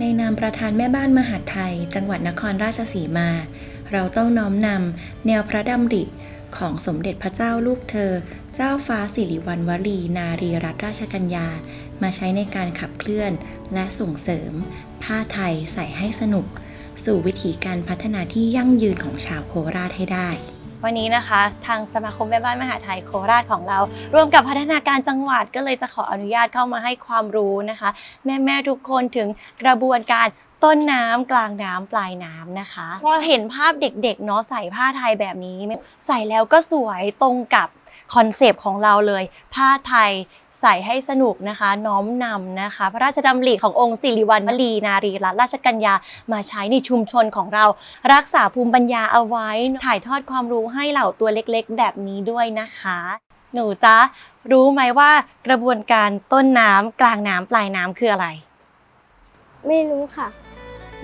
ในนามประธานแม่บ้านมหาดไทย จังหวัดนครราชสีมา เราต้องน้อมนำแนวพระดำริของสมเด็จพระเจ้าลูกเธอ เจ้าฟ้าสิริวัณวลี นารีรัตนราชกัญญา มาใช้ในการขับเคลื่อนและส่งเสริม ผ้าไทยใส่ให้สนุก สู่วิถีการพัฒนาที่ยั่งยืนของชาวโคราชให้ได้ วันนี้นะคะ ทางสมาคมแม่บ้านมหาไทยโคราชของเรา ร่วมกับพัฒนาการจังหวัดก็เลยจะขออนุญาตเข้ามาให้ความรู้นะคะ แม่ๆทุกคนถึงกระบวนการต้นน้ำกลางน้ำปลายน้ำนะคะ พอเห็นภาพเด็กๆเนาะใส่ผ้าไทยแบบนี้ ใส่แล้วก็สวยตรงกับ คอนเซปต์ของเราเลย ผ้าไทยใส่ให้สนุกนะคะ น้อมนำนะคะ พระราชดำริขององค์สิริวัณวลีนารีรัตนราชกัญญามาใช้ในชุมชนของเรา รักษาภูมิปัญญาเอาไว้ ถ่ายทอดความรู้ให้เหล่าตัวเล็กๆ แบบนี้ด้วยนะคะ หนูจ๊ะรู้ไหมว่ากระบวนการต้นน้ำกลางน้ำปลายน้ำคืออะไร ไม่รู้ค่ะ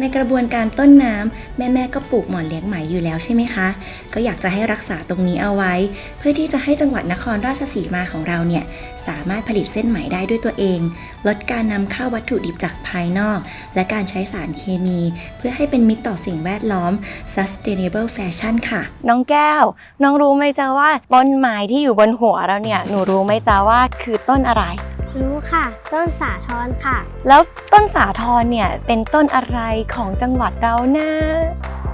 ในกระบวนการต้นน้ำแม่ๆก็ปลูกหมอนเลี้ยงไหมอยู่แล้วใช่ไหมคะ ก็อยากจะให้รักษาตรงนี้เอาไว้ เพื่อที่จะให้จังหวัดนครราชสีมาของเราเนี่ยสามารถผลิตเส้นไหมได้ด้วยตัวเอง ลดการนำเข้าวัตถุดิบจากภายนอก และการใช้สารเคมี เพื่อให้เป็นมิตรต่อสิ่งแวดล้อม sustainable fashion ค่ะ น้องแก้ว น้องรู้ไหมจ๊ะว่าต้นไม้ที่อยู่บนหัวเราเนี่ยหนูรู้ไหมจ๊ะว่าคือต้นอะไร รู้ค่ะ ต้นสาทรค่ะ แล้วต้นสาทรเนี่ยเป็นต้นอะไรของจังหวัดเรานะ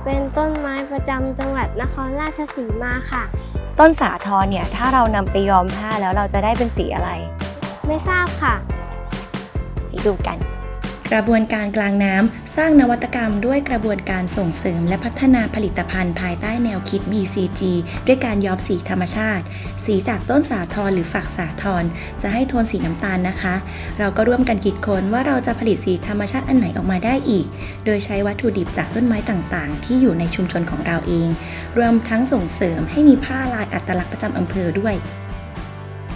เป็นต้นไม้ประจำจังหวัดนครราชสีมาค่ะ ต้นสาทรเนี่ยถ้าเรานำไปย้อมผ้าแล้วเราจะได้เป็นสีอะไร ไม่ทราบค่ะไปดูกัน กระบวนการกลางน้ำสร้างนวัตกรรมด้วยกระบวนการส่งเสริม และพัฒนาผลิตภัณฑ์ภายใต้แนวคิด BCG ด้วยการย้อมสีธรรมชาติ สีจากต้นสาทรหรือฝักสาทรจะให้โทนสีน้ำตาลนะคะ เราก็ร่วมกันคิดค้นว่าเราจะผลิตสีธรรมชาติอันไหนออกมาได้อีก โดยใช้วัตถุดิบจากต้นไม้ต่างๆ ที่อยู่ในชุมชนของเราเอง รวมทั้งส่งเสริมให้มีผ้าลายอัตลักษณ์ประจำอำเภอด้วย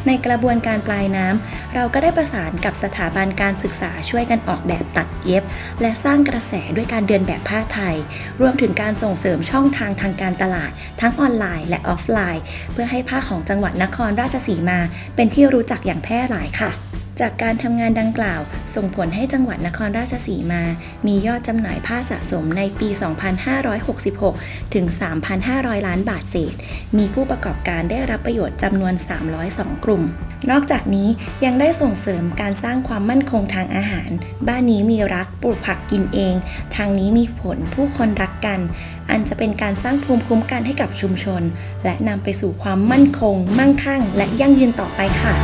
ในกระบวนการปลายน้ำ เราก็ได้ประสานกับสถาบันการศึกษาช่วยกันออกแบบตัดเย็บ และสร้างกระแสด้วยการเดินแบบผ้าไทย รวมถึงการส่งเสริมช่องทางทางการตลาด ทั้งออนไลน์และออฟไลน์ เพื่อให้ผ้าของจังหวัดนครราชสีมา เป็นที่รู้จักอย่างแพร่หลายค่ะ จากการทำงานดังกล่าว ส่งผลให้จังหวัดนครราชสีมา มียอดจำหน่ายผ้าสะสมในปี 2566 ถึง 3,500 ล้านบาทเศษ มีผู้ประกอบการได้รับประโยชน์จำนวน 302 กลุ่ม นอกจากนี้ยังได้ส่งเสริมการสร้างความมั่นคงทางอาหาร บ้านนี้มีรักปลูกผักกินเอง ทางนี้มีผลผู้คนรักกัน อันจะเป็นการสร้างภูมิคุ้มกันให้กับชุมชน และนำไปสู่ความมั่นคง มั่งคั่ง และยั่งยืนต่อไปค่ะ